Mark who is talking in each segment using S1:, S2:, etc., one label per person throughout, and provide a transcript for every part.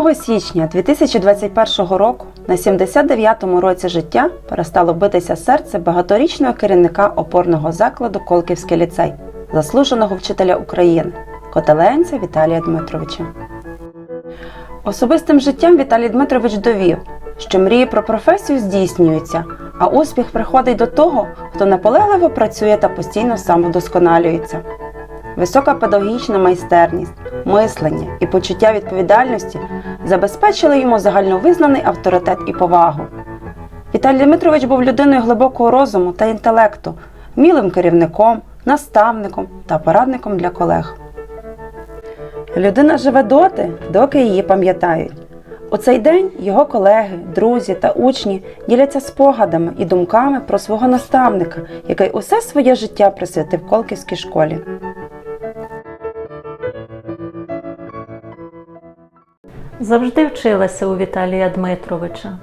S1: 7 січня 2021 року на 79-му році життя перестало битися серце багаторічного керівника опорного закладу Колківський ліцей, заслуженого вчителя України, котеленця Віталія Дмитровича. Особистим життям Віталій Дмитрович довів, що мрії про професію здійснюються, а успіх приходить до того, хто наполегливо працює та постійно самовдосконалюється. Висока педагогічна майстерність, мислення і почуття відповідальності забезпечили йому загальновизнаний авторитет і повагу. Віталій Дмитрович був людиною глибокого розуму та інтелекту, вмілим керівником, наставником та порадником для колег. Людина живе доти, доки її пам'ятають. У цей день його колеги, друзі та учні діляться спогадами і думками про свого наставника, який усе своє життя присвятив Колківській школі.
S2: Завжди вчилася у Віталія Дмитровича.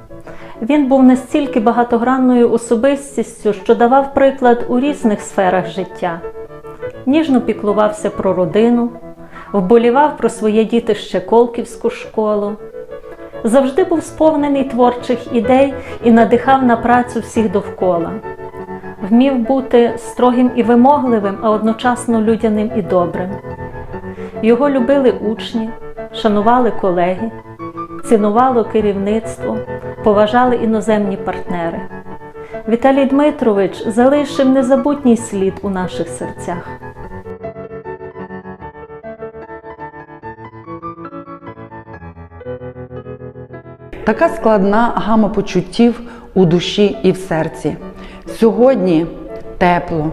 S2: Він був настільки багатогранною особистістю, що давав приклад у різних сферах життя. Ніжно піклувався про родину, вболівав про своє дітище Колківську школу. Завжди був сповнений творчих ідей і надихав на працю всіх довкола. Вмів бути строгим і вимогливим, а одночасно людяним і добрим. Його любили учні, шанували колеги, цінувало керівництво, поважали іноземні партнери. Віталій Дмитрович залишив незабутній слід у наших серцях.
S3: Така складна гама почуттів у душі і в серці. Сьогодні тепло,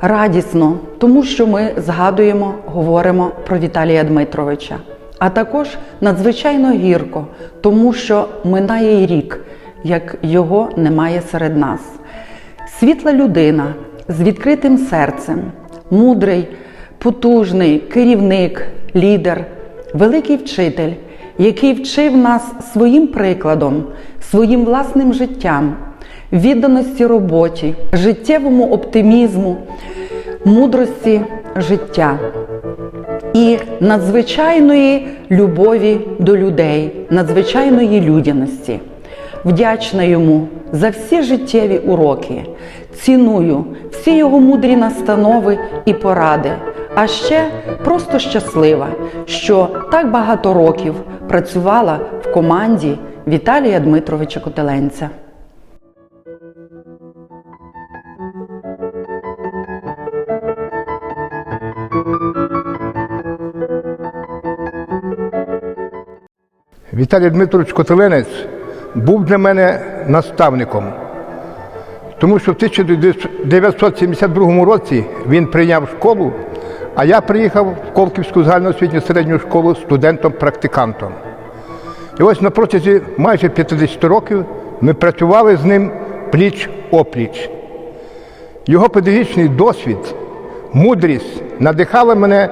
S3: радісно, тому що ми згадуємо, говоримо про Віталія Дмитровича. А також надзвичайно гірко, тому що минає й рік, як його немає серед нас. Світла людина з відкритим серцем, мудрий, потужний керівник, лідер, великий вчитель, який вчив нас своїм прикладом, своїм власним життям, відданості роботі, життєвому оптимізму, мудрості життя і надзвичайної любові до людей, надзвичайної людяності. Вдячна йому за всі життєві уроки, ціную всі його мудрі настанови і поради. А ще просто щаслива, що так багато років працювала в команді Віталія Дмитровича Котеленця.
S4: Віталій Дмитрович Котеленець був для мене наставником, тому що в 1972 році він прийняв школу, а я приїхав в Колківську загальноосвітню середню школу студентом-практикантом. І ось на протязі майже 50 років ми працювали з ним пліч-опліч. Його педагогічний досвід, мудрість надихала мене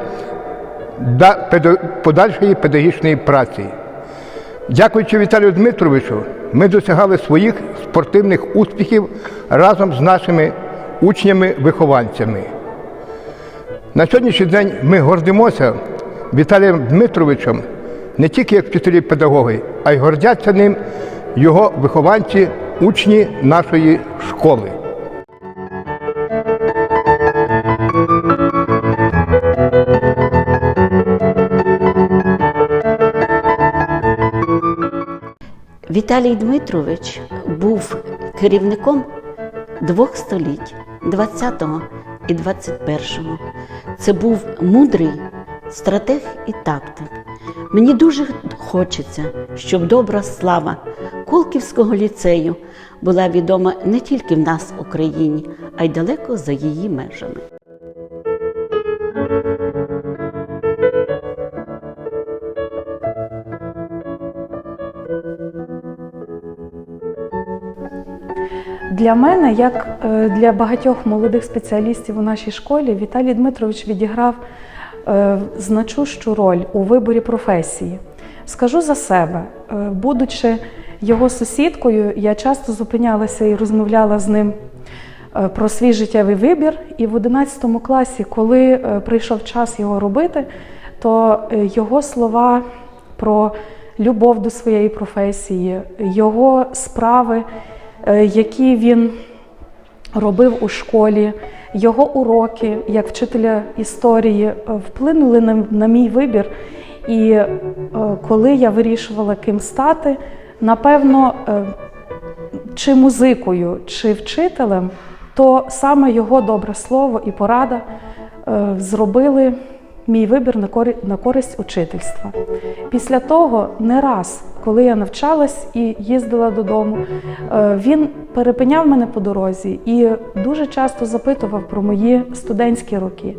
S4: до подальшої педагогічної праці. Дякуючи Віталію Дмитровичу, ми досягали своїх спортивних успіхів разом з нашими учнями-вихованцями. На сьогоднішній день ми гордимося Віталієм Дмитровичем не тільки як вчителі педагоги, а й гордяться ним його вихованці, учні нашої школи.
S5: Віталій Дмитрович був керівником двох століть 20-го і 21-го. Це був мудрий стратег і тактик. Мені дуже хочеться, щоб добра слава Колківського ліцею була відома не тільки в нас, Україні, а й далеко за її межами.
S6: Для мене, як е, для багатьох молодих спеціалістів у нашій школі, Віталій Дмитрович відіграв е, значущу роль у виборі професії. Скажу за себе, е, будучи його сусідкою, я часто зупинялася і розмовляла з ним про свій життєвий вибір. І в 11 класі, коли прийшов час його робити, то його слова про любов до своєї професії, його справи, які він робив у школі, його уроки як вчителя історії е, вплинули на, мій вибір. І е, коли я вирішувала, ким стати, напевно, е, чи музикою, чи вчителем, то саме його добре слово і порада е, зробили мій вибір на користь учительства. Після того не раз, коли я навчалась і їздила додому, е, він перепиняв мене по дорозі і дуже часто запитував про мої студентські роки.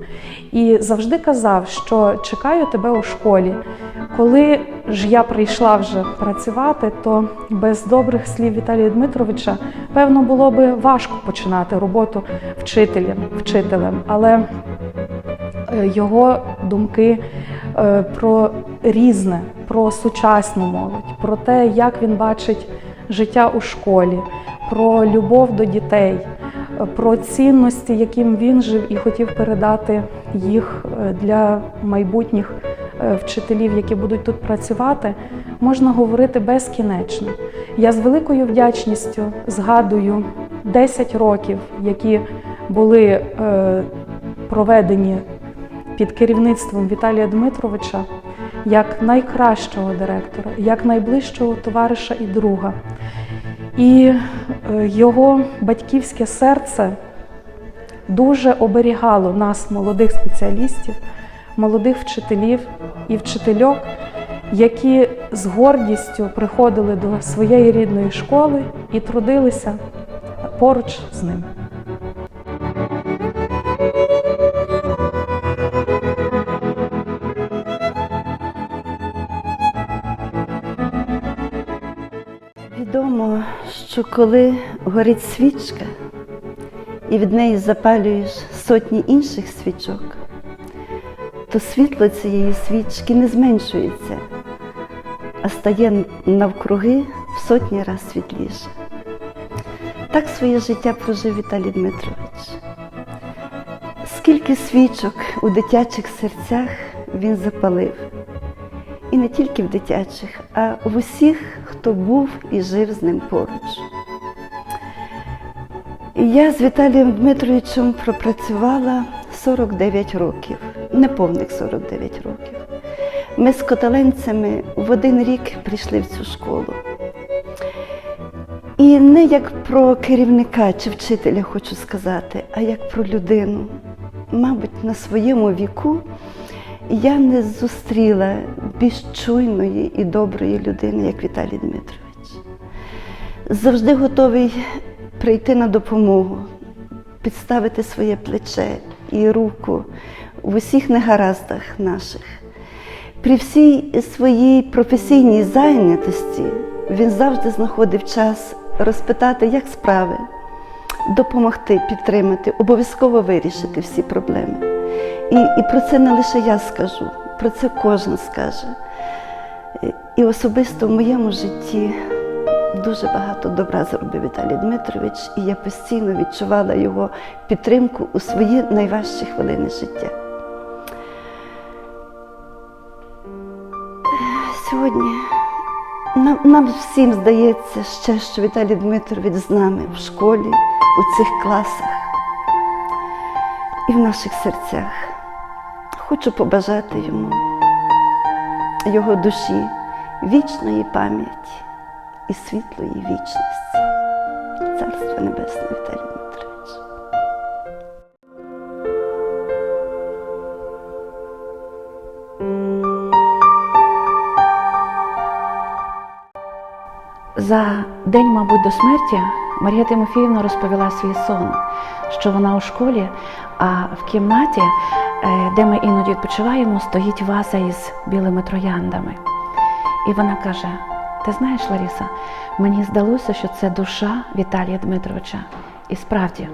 S6: І завжди казав, що чекаю тебе у школі. Коли ж я прийшла вже працювати, то без добрих слів Віталія Дмитровича, певно, було би важко починати роботу вчителем. вчителем. Але е, його думки е, про різне, про сучасну молодь, про те, як він бачить життя у школі, про любов до дітей, е, про цінності, яким він жив і хотів передати їх е, для майбутніх вчителів, які будуть тут працювати, можна говорити безкінечно. Я з великою вдячністю згадую 10 років, які були проведені під керівництвом Віталія Дмитровича як найкращого директора, як найближчого товариша і друга. І е, його батьківське серце дуже оберігало нас, молодих спеціалістів, молодих вчителів і вчительок, які з гордістю приходили до своєї рідної школи і трудилися поруч з ним.
S7: Що коли горить свічка і від неї запалюєш сотні інших свічок, то світло цієї свічки не зменшується, а стає навкруги в сотні разів світліше. Так своє життя прожив Віталій Дмитрович. Скільки свічок у дитячих серцях він запалив. І не тільки в дитячих, а в усіх, хто був і жив з ним поруч. Я з Віталієм Дмитровичем пропрацювала 49 років, неповних 49 років. Ми з коталенцями в один рік прийшли в цю школу. І не як про керівника чи вчителя хочу сказати, а як про людину. Мабуть, на своєму віку я не зустріла більш чуйної і доброї людини, як Віталій Дмитрович. Завжди готовий прийти на допомогу, підставити своє плече і руку в усіх негараздах наших. При всій своїй професійній зайнятості він завжди знаходив час розпитати, як справи, допомогти, підтримати, обов'язково вирішити всі проблеми. І, і про це не лише я скажу, про це кожен скаже. І- особисто в моєму житті дуже багато добра зробив Віталій Дмитрович, і я постійно відчувала його підтримку у свої найважчі хвилини життя. Сьогодні нам, нам всім здається ще, що Віталій Дмитрович з нами в школі, у цих класах і в наших серцях. Хочу побажати йому, його душі, вічної пам'яті і світлої вічності. Царство Небесне Віталій Дмитрович.
S8: За день, мабуть, до смерті Марія Тимофіївна розповіла свій сон, що вона у школі, а в кімнаті, де ми іноді відпочиваємо, стоїть ваза із білими трояндами. І вона каже: Ти знаєш, Ларіса, мені здалося, що це душа Віталія Дмитровича. І справді,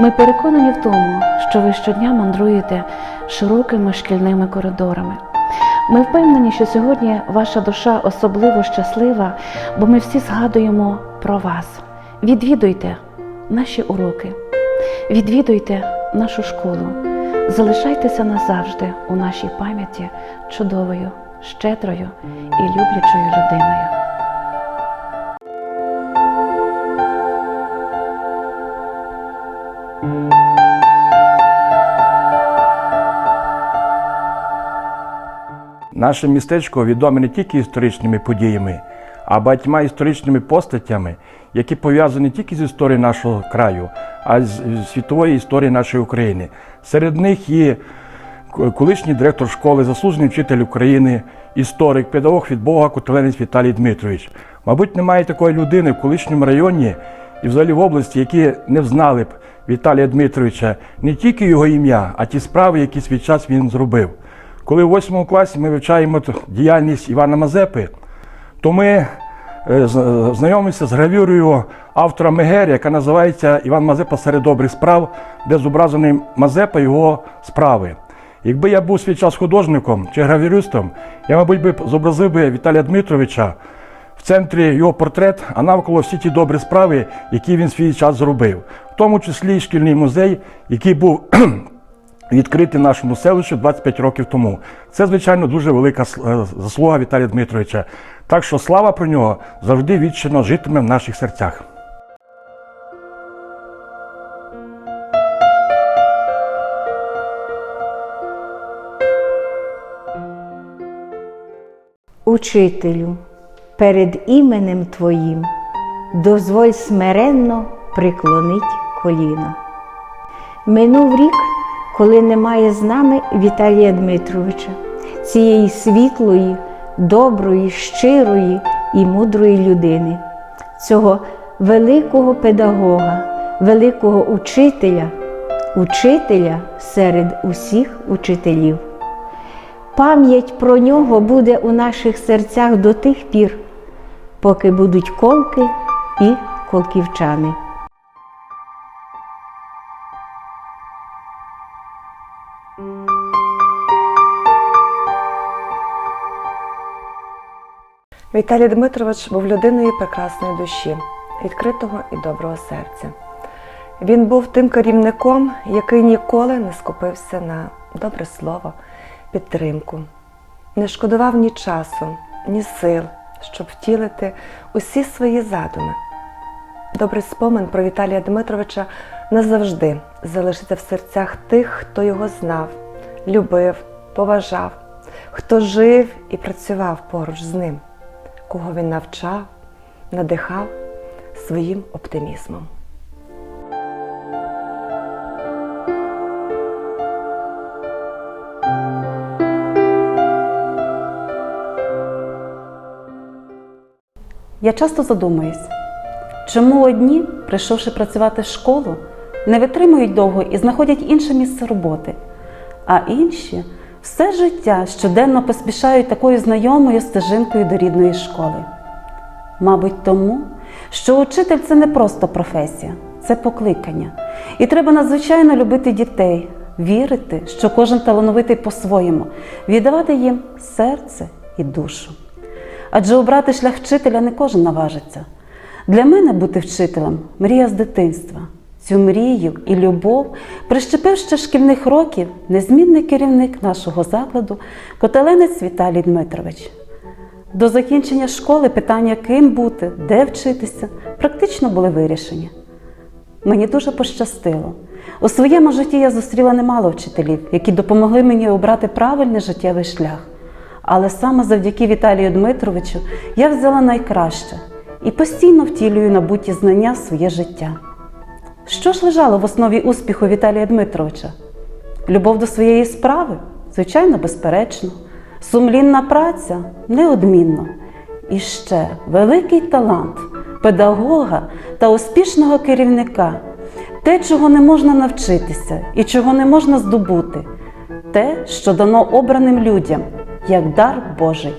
S8: ми переконані в тому, що ви щодня мандруєте широкими шкільними коридорами. Ми впевнені, що сьогодні ваша душа особливо щаслива, бо ми всі згадуємо про вас. Відвідуйте наші уроки, відвідуйте нашу школу, залишайтеся назавжди у нашій пам'яті чудовою, щедрою і люблячою людиною.
S9: Наше містечко відоме не тільки історичними подіями, а багатьма історичними постатями, які пов'язані тільки з історією нашого краю, а й з світової історії нашої України. Серед них є колишній директор школи, заслужений вчитель України, історик, педагог від Бога Котеленець Віталій Дмитрович. Мабуть, немає такої людини в колишньому районі і взагалі в області, які не взнали б Віталія Дмитровича не тільки його ім'я, а ті справи, які свій час він зробив. Коли в 8 класі ми вивчаємо діяльність Івана Мазепи, то ми е, знайомимося з гравюрою автора Мегер, яка називається Іван Мазепа серед добрих справ, де зображений Мазепа його справи. Якби я був свій час художником чи гравюристом, я, мабуть, би зобразив би Віталія Дмитровича в центрі його портрет, а навколо всі ті добрі справи, які він свій час зробив, в тому числі і шкільний музей, який був відкритий нашому селищу 25 років тому. Це, звичайно, дуже велика е, заслуга Віталія Дмитровича. Так що слава про нього завжди вічно житиме в наших серцях.
S10: Учителю, перед іменем Твоїм дозволь смиренно приклонить коліна. Минув рік, коли немає з нами Віталія Дмитровича, цієї світлої, доброї, щирої і мудрої людини, цього великого педагога, великого учителя, учителя серед усіх учителів. Пам'ять про нього буде у наших серцях до тих пір, поки будуть колки і колківчани.
S11: Віталій Дмитрович був людиною прекрасної душі, відкритого і доброго серця. Він був тим керівником, який ніколи не скупився на добре слово, підтримку, не шкодував ні часу, ні сил, щоб втілити усі свої задуми. Добрий спомин про Віталія Дмитровича назавжди залишиться в серцях тих, хто його знав, любив, поважав, хто жив і працював поруч з ним кого він навчав, надихав своїм оптимізмом.
S12: Я часто задумуюсь, чому одні, прийшовши працювати в школу, не витримують довго і знаходять інше місце роботи, а інші все життя щоденно поспішають такою знайомою стежинкою до рідної школи. Мабуть, тому, що учитель це не просто професія, це покликання. І треба надзвичайно любити дітей, вірити, що кожен талановитий по-своєму, віддавати їм серце і душу. Адже обрати шлях вчителя не кожен наважиться. Для мене бути вчителем мрія з дитинства. Цю мрію і любов прищепив ще шкільних років незмінний керівник нашого закладу Котеленець Віталій Дмитрович. До закінчення школи питання, ким бути, де вчитися, практично були вирішені. Мені дуже пощастило. У своєму житті я зустріла немало вчителів, які допомогли мені обрати правильний життєвий шлях. Але саме завдяки Віталію Дмитровичу я взяла найкраще і постійно втілюю набуті знання в своє життя. Що ж лежало в основі успіху Віталія Дмитровича? Любов до своєї справи? Звичайно, безперечно. Сумлінна праця неодмінно. І ще великий талант педагога та успішного керівника. Те, чого не можна навчитися і чого не можна здобути, те, що дано обраним людям, як дар Божий.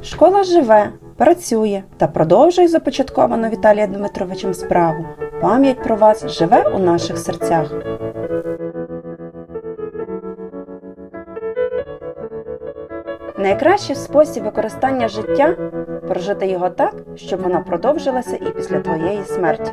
S12: Школа живе, працює та продовжує започатковану Віталієм Дмитровичем справу. Пам'ять про вас живе у наших серцях. Найкращий спосіб використання життя
S1: прожити його так, щоб воно продовжилося і після твоєї смерті.